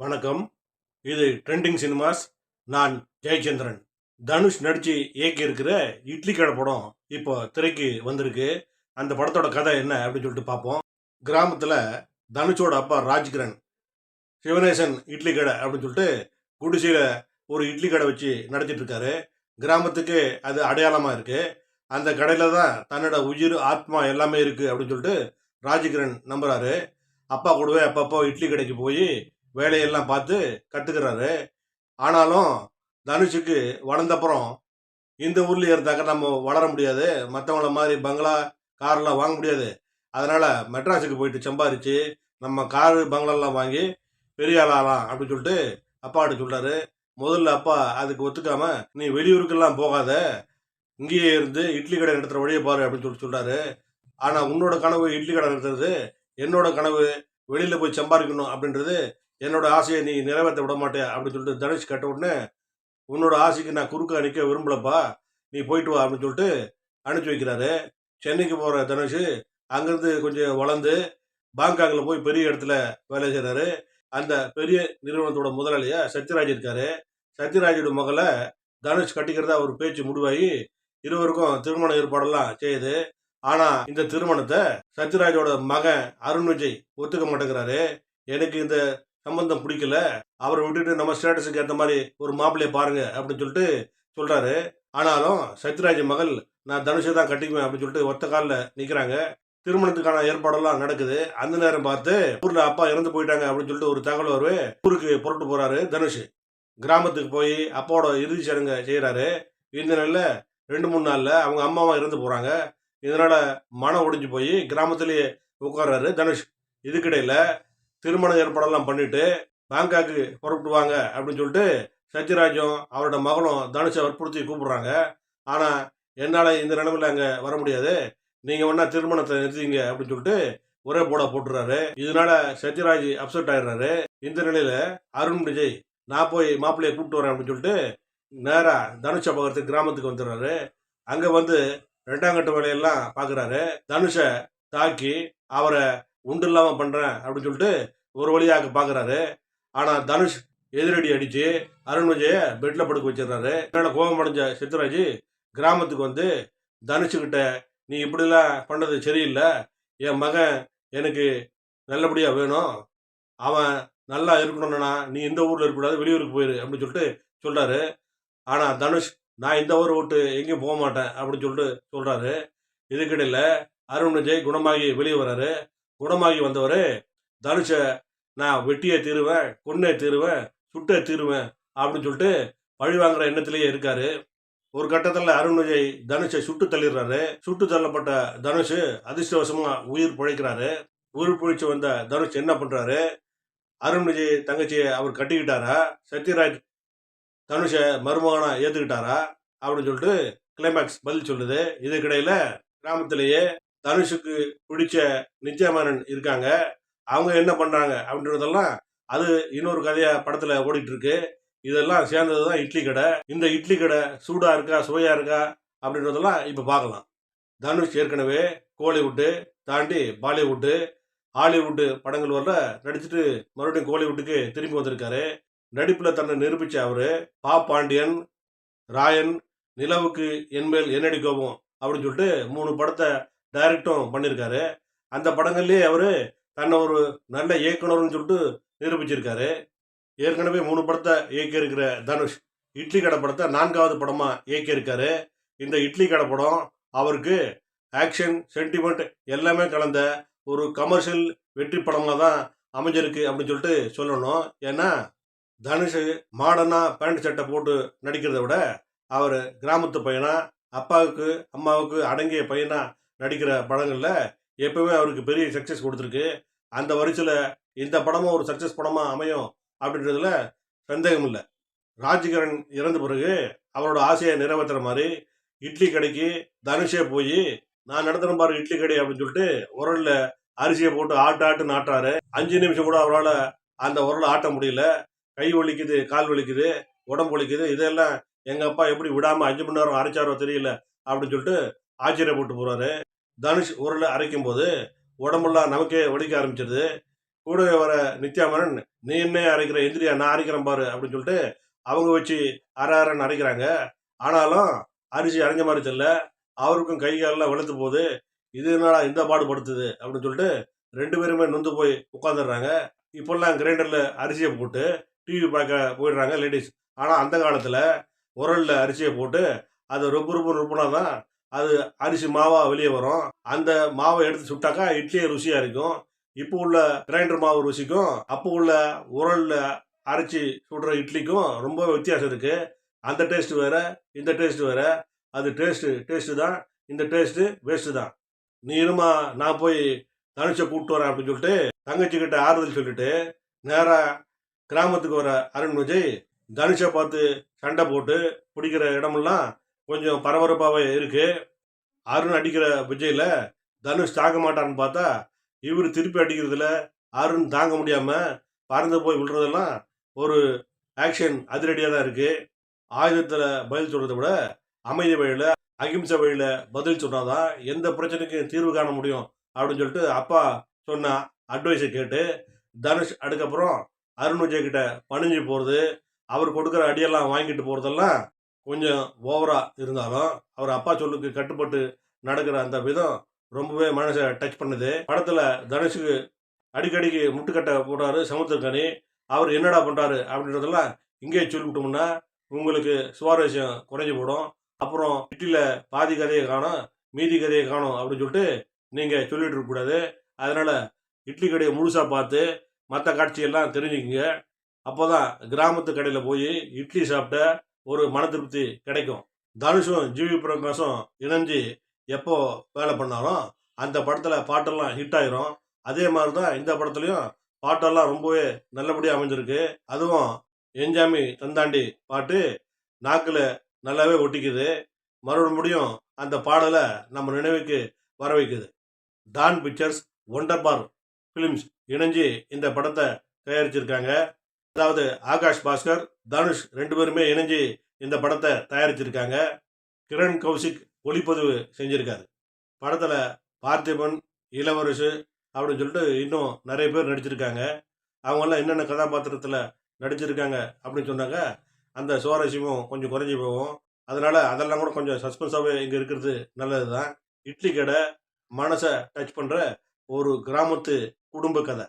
வணக்கம். இது trending cinemas நான் ஜெயச்சந்திரன். தனுஷ் நடிச்சு இயக்கி இருக்கிற இட்லி கடை படம் இப்போ திரைக்கு வந்திருக்கு. அந்த படத்தோட கதை என்ன அப்படின்னு சொல்லிட்டு பார்ப்போம். கிராமத்தில் தனுஷோட அப்பா ராஜ்கிரண் சிவனேசன் இட்லி கடை அப்படின்னு சொல்லிட்டு குடிசையில் ஒரு இட்லி கடை வச்சு நடத்திட்டுருக்காரு கிராமத்துக்கு அது அடையாளமாக இருக்குது அந்த கடையில் தான் தன்னோட உயிர் ஆத்மா எல்லாமே இருக்குது அப்படின்னு சொல்லிட்டு ராஜ்கிரண் நம்புகிறாரு அப்பா கூடவே அப்பப்போ இட்லி கடைக்கு போய் வேலையெல்லாம் பார்த்து கற்றுக்கிறாரு ஆனாலும் தனுஷுக்கு வளர்ந்தப்புறம் இந்த ஊர்லேயே இருந்தாக்க நம்ம வளர முடியாது. மற்றவங்கள மாதிரி பங்களா கார்லாம் வாங்க முடியாது. அதனால் மெட்ராஸுக்கு போயிட்டு சம்பாரித்து நம்ம காரு பங்களாலாம் வாங்கி பெரிய ஆளாகலாம் அப்படின்னு சொல்லிட்டு அப்பாட்ட சொல்கிறாரு முதல்ல அப்பா அதுக்கு ஒத்துக்காமல் நீ வெளியூருக்கெல்லாம் போகாத. இங்கேயே இருந்து இட்லி கடை நடத்துகிற வழியை பாரு அப்படின்னு சொல்லிட்டு சொல்கிறாரு ஆனால் உன்னோட கனவு இட்லி கடை நடத்துறது என்னோட கனவு வெளியில் போய் சம்பாதிக்கணும் அப்படின்றது என்னோட ஆசையை நீ நிறைவேற்ற விட மாட்டேன் அப்படின்னு சொல்லிட்டு தனுஷ் கேட்ட உடனே உன்னோட ஆசைக்கு நான் குறுக்க நிற்க விரும்பலப்பா. நீ போயிட்டு வா அப்படின்னு சொல்லிட்டு அனுப்பிச்சி வைக்கிறாரு. சென்னைக்கு போகிற தனுஷ் அங்கேருந்து கொஞ்சம் வளர்ந்து பாங்காங்கில் போய் பெரிய இடத்துல வேலை செய்கிறாரு அந்த பெரிய நிறுவனத்தோட முதலாளியா சத்யராஜ் இருக்காரு. சத்யராஜோட மகளை தனுஷ் கட்டிக்கிறதா ஒரு பேச்சு முடிவாகி இருவருக்கும் திருமண ஏற்பாடெல்லாம் செய்யுது ஆனா இந்த திருமணத்தை சத்யராஜோட மகன் அருண் விஜய் ஒத்துக்க மாட்டேங்கிறாரு. எனக்கு இந்த சம்பந்தம் பிடிக்கல. அவரை விட்டுட்டு நம்ம ஸ்டேட்டஸுக்கு ஏற்ற மாதிரி ஒரு மாப்பிள்ளைய பாருங்க அப்படின்னு சொல்லிட்டு சொல்கிறாரு ஆனாலும் சத்யராஜ் மகள் நான் தனுஷை தான் கட்டிக்குவேன் அப்படின்னு சொல்லிட்டு ஒத்த காலில் நிற்கிறாங்க திருமணத்துக்கான ஏற்பாடெல்லாம் நடக்குது. அந்த நேரம் பார்த்து ஊரில் அப்பா இறந்து போயிட்டாங்க அப்படின்னு சொல்லிட்டு ஒரு தகவல் வருவே ஊருக்கு புரட்டு போகிறாரு தனுஷ். கிராமத்துக்கு போய் அப்பாவோட இறுதி சடங்கு செய்கிறாரு இந்த நாளில் ரெண்டு மூணு நாளில் அவங்க அம்மாவும் இறந்து போகிறாங்க இதனால் மனம் ஒடிஞ்சு போய் கிராமத்திலேயே உட்கார்றாரு தனுஷ். இதுக்கிடையில் திருமண ஏற்பாடெல்லாம் பண்ணிட்டு பேங்காக்கு புறப்பட்டு வாங்க அப்படின்னு சொல்லிட்டு சத்யராஜும் அவரோட மகளும் தனுஷை வற்புறுத்தி கூப்பிடுறாங்க. ஆனால் என்னால் இந்த நிலமையில் அங்கே வர முடியாது. நீங்கள் வேணா திருமணத்தை நிறுத்திங்க அப்படின்னு சொல்லிட்டு ஒரே போட போட்டுறாரு. இதனால சத்யராஜ் அப்செட் ஆயிடுறாரு. இந்த நிலையில அருண் விஜய் நான் போய் மாப்பிள்ளையை கூப்பிட்டு வரேன் அப்படின்னு சொல்லிட்டு நேராக தனுஷை பார்க்கறதுக்கு கிராமத்துக்கு வந்துடுறாரு. அங்கே வந்து ரெண்டாம் கட்ட வேலையெல்லாம் பார்க்குறாரு தனுஷை தாக்கி அவரை உண்டு இல்லாமல் பண்ணுறேன் அப்படின்னு சொல்லிட்டு ஒரு வழியாக பார்க்குறாரு ஆனால் தனுஷ் எதிரடி அடிச்சு அருண் விஜயை பெட்டில் படுக்க வச்சிடுறாரு. அதனால கோபம் அடைஞ்ச சித்தராஜ் கிராமத்துக்கு வந்து தனுஷுக்கிட்ட நீ இப்படிலாம் பண்ணது சரியில்லை. என் மகன் எனக்கு நல்லபடியாக வேணும். அவன் நல்லா இருக்கணும்னா நீ இந்த ஊரில் இருக்கக்கூடாது வெளியூருக்கு போயிரு அப்படின்னு சொல்லிட்டு சொல்கிறாரு ஆனால் தனுஷ் நான் இந்த ஊரை விட்டு எங்கேயும் போக மாட்டேன் அப்படின்னு சொல்லிட்டு சொல்கிறாரு இதுக்கிடையில் அருண் விஜய் குணமாகி வெளியே வர்றாரு குணமாகி வந்தவர் தனுஷை நான் வெட்டியே தீருவேன் கொன்னே தீருவேன் சுட்டே தீருவேன் அப்படின்னு சொல்லிட்டு பழி வாங்குற எண்ணத்திலேயே இருக்காரு. ஒரு கட்டத்தில் அருண் விஜய் தனுஷை சுட்டு தள்ளிடுறாரு. சுட்டு தள்ளப்பட்ட தனுஷ் அதிர்ஷ்டவசமாக உயிர் பிழைக்கிறாரு. உயிர் பிழைச்சு வந்த தனுஷ் என்ன பண்ணுறாரு அருண் விஜய் தங்கச்சியை அவர் கட்டிக்கிட்டாரா? சத்யராஜ் தனுஷை மருமகனா ஏற்றுக்கிட்டாரா அப்படின்னு சொல்லிட்டு கிளைமேக்ஸ் பதில் சொல்லுது. இதுக்கிடையில் கிராமத்திலேயே தனுஷுக்கு பிடிச்ச நித்யாமேனன் இருக்காங்க. அவங்க என்ன பண்ணுறாங்க அப்படின்றதெல்லாம் அது இன்னொரு கதையாக படத்தில் ஓடிட்டுருக்கு. இதெல்லாம் சேர்ந்தது தான் இட்லி கடை. இந்த இட்லி கடை சூடாக இருக்கா சுவையாக இருக்கா அப்படின்றதெல்லாம் இப்போ பார்க்கலாம். தனுஷ் ஏற்கனவே கோலிவுட்டு தாண்டி பாலிவுட்டு ஹாலிவுட்டு படங்கள் வரல நடிச்சுட்டு மறுபடியும் கோலிவுட்டுக்கு திரும்பி வந்திருக்காரு. நடிப்பில் தன்னை நிரூபித்த அவர் பா பாண்டியன் ராயன் நிலவுக்கு என்மேல் என்னடி கோபம் அப்படின்னு சொல்லிட்டு மூணு படத்தை டைரக்டும் பண்ணியிருக்காரு அந்த படங்கள்லேயே அவர் தன்னை ஒரு நல்ல இயக்குனர்னு சொல்லிட்டு நிரூபிச்சிருக்காரு. ஏற்கனவே மூணு படத்தை இயக்கியிருக்கிற தனுஷ் இட்லி கடை படத்தை நான்காவது படமாக இயக்கியிருக்காரு. இந்த இட்லி கடை படம் அவருக்கு ஆக்ஷன் சென்டிமெண்ட் எல்லாமே கலந்த ஒரு கமர்ஷியல் வெற்றி படமாக தான் அமைஞ்சிருக்கு அப்படின்னு சொல்லிட்டு சொல்லணும். ஏன்னா தனுஷ் மாடர்னாக பேண்ட் சட்டை போட்டு நடிக்கிறத விட அவர் கிராமத்து பையனாக அப்பாவுக்கு அம்மாவுக்கு அடங்கிய பையனாக நடிக்கிற படங்களில் எப்பவுமே அவருக்கு பெரிய சக்ஸஸ் கொடுத்துருக்கு. அந்த வரிசையில் இந்த படமும் ஒரு சக்ஸஸ் படமாக அமையும் அப்படின்றதுல சந்தேகம் இல்லை. ராஜ்கிரண் இறந்த பிறகு அவரோட ஆசையை நிறைவேற்றுற மாதிரி இட்லி கடைக்கு தனுஷே போய் நான் நடத்துறேன் பாரு இட்லி கடை அப்படின்னு சொல்லிட்டு உரலில் அரிசியை போட்டு ஆட்டு ஆட்டுன்னு ஆட்டுறாரு அஞ்சு நிமிஷம் கூட அவரால் அந்த உரலை ஆட்ட முடியல. கை வலிக்குது கால் வலிக்குது உடம்பு வலிக்குது. இதெல்லாம் எங்கள் அப்பா எப்படி விடாமல் அஞ்சு மணி நேரம் அரைச்சாரோ தெரியல அப்படின்னு சொல்லிட்டு ஆச்சரியப்பட்டு போறாரு. தனுஷ் உரலை அரைக்கும் போது உடம்பெல்லாம் நமக்கே வலிக்க ஆரம்பிச்சிருது. கூடவே வர நித்யாமரன் நீ என்ன அரைக்கிற? எந்திரியா? நான் அரைக்கிறேன் பாரு அப்படின்னு சொல்லிட்டு அவங்க வச்சு அரை அரைன்னு அரைக்கிறாங்க. ஆனாலும் அரிசி அரைஞ்ச மாதிரி தெரியல. அவருக்கும் கை காலெல்லாம் வெளுத்து போகுது. இது என்னடா இந்த பாடுபடுத்துது? அப்படின்னு சொல்லிட்டு ரெண்டு பேருமே நொந்து போய் உட்காந்துடுறாங்க இப்போல்லாம் கிரைண்டரில் அரிசியை போட்டு டிவி பார்க்க போயிடுறாங்க லேடிஸ். ஆனால் அந்த காலத்தில் உரலில் அரிசியை போட்டு அதை ரொம்ப ரொம்ப ரொம்பனா தான் அது அரிசி மாவா வெளியே வரும். அந்த மாவை எடுத்து சுட்டாக்கா இட்லியே ருசியாக இருக்கும். இப்போ உள்ள கிரைண்டர் மாவு ருசிக்கும். அப்போ உள்ள உரலில் அரைச்சி சுடுற இட்லிக்கும் ரொம்ப வித்தியாசம் இருக்கு. அந்த டேஸ்ட் வேற இந்த டேஸ்ட் வேற. அது டேஸ்ட்டு டேஸ்ட் தான். இந்த டேஸ்ட்டு வேஸ்ட்டு தான். நீ இருமா நான் போய் தனுஷை கூப்பிட்டு வரேன் அப்படின்னு சொல்லிட்டு தங்கச்சிக்கிட்ட ஆறுதல் சொல்லிட்டு நேராக கிராமத்துக்கு வர அருண் விஜய் தனுஷை பார்த்து சண்டை போட்டு பிடிக்கிற இடமெல்லாம் கொஞ்சம் பரபரப்பாகவே இருக்கு. அருண் அடிக்கிற விஜயில தனுஷ் தாங்க மாட்டான்னு பார்த்தா இவர் திருப்பி அடிக்கிறதுல அருண் தாங்க முடியாம பறந்து போய் விழுறதெல்லாம் ஒரு ஆக்ஷன் அதிரடியாக தான் இருக்கு. ஆயுதத்தில் பதில் சொல்றதை விட அமைதி வழியில் அகிம்சை வழியில் பதில் சொன்னாதான் எந்த பிரச்சனைக்கும் தீர்வு காண முடியும் அப்படின்னு சொல்லிட்டு அப்பா சொன்ன அட்வைஸை கேட்டு தனுஷ் அதுக்கப்புறம் அருண் விஜய் கிட்ட பணிஞ்சு போகிறது அவர் கொடுக்குற அடியெல்லாம் வாங்கிட்டு போகிறதெல்லாம் கொஞ்சம் ஓவரா இருந்தாலும் அவர் அப்பா சொல்லுக்கு கட்டுப்பட்டு நடக்கிற அந்த விதம் ரொம்பவே மனசை டச் பண்ணுது. படத்துல தனுஷுக்கு அடிக்கடிக்கு முட்டுக்கட்டை போடுறாரு சமுத்திரக்கனி அவர் என்னடா பண்றாரு அப்படின்றதெல்லாம் இங்கே சொல்லிவிட்டோம்னா உங்களுக்கு சுவாரஸ்யம் குறைஞ்சி போடும். அப்புறம் இட்லியில பாதி கதையை காணும் மீதி கதையை காணும் அப்படின்னு சொல்லிட்டு நீங்க சொல்லிட்டு இருக்கக்கூடாது அதனால இட்லி கடையை முழுசா பார்த்து மற்ற காட்சியெல்லாம் தெரிஞ்சுக்கிங்க. அப்போதான் கிராமத்து கடையில் போய் இட்லி சாப்பிட்ட ஒரு மன திருப்தி கிடைக்கும். தனுஷும் ஜிவி பிரகாஷும் இணைஞ்சு எப்போ வேலை பண்ணாலும் அந்த படத்தில் பாட்டெல்லாம் ஹிட் ஆயிரும். அதே மாதிரி தான் இந்த படத்துலையும் பாட்டெல்லாம் ரொம்பவே நல்லபடியாக அமைஞ்சிருக்கு. அதுவும் எஞ்சாமி தந்தாண்டி பாட்டு நாக்கில் நல்லாவே ஒட்டிக்குது. மறுபடியும் அந்த பாடலை நம்ம நினைவுக்கு வர வைக்குது. Dawn pictures Wunderbar films இணைஞ்சு இந்த படத்தை தயாரிச்சிருக்காங்க. அதாவது ஆகாஷ் பாஸ்கர் தனுஷ் ரெண்டு பேருமே இணைஞ்சு இந்த படத்தை தயாரிச்சிருக்காங்க. கிரண் கௌசிக் ஒளிப்பதிவு செஞ்சிருக்காரு. படத்தில் பார்த்திபன் இளவரசு அப்படின்னு சொல்லிட்டு இன்னும் நிறைய பேர் நடிச்சிருக்காங்க. அவங்கெல்லாம் என்னென்ன கதாபாத்திரத்தில் நடிச்சிருக்காங்க அப்படின்னு சொன்னாங்க அந்த சுவாரஸ்யமும் கொஞ்சம் குறைஞ்சி போகும். அதனால் அதெல்லாம் கூட கொஞ்சம் சஸ்பென்ஸாகவே இங்கே இருக்கிறது நல்லது தான் இட்லி கடை மனசை டச் பண்ணுற ஒரு கிராமத்து குடும்ப கதை.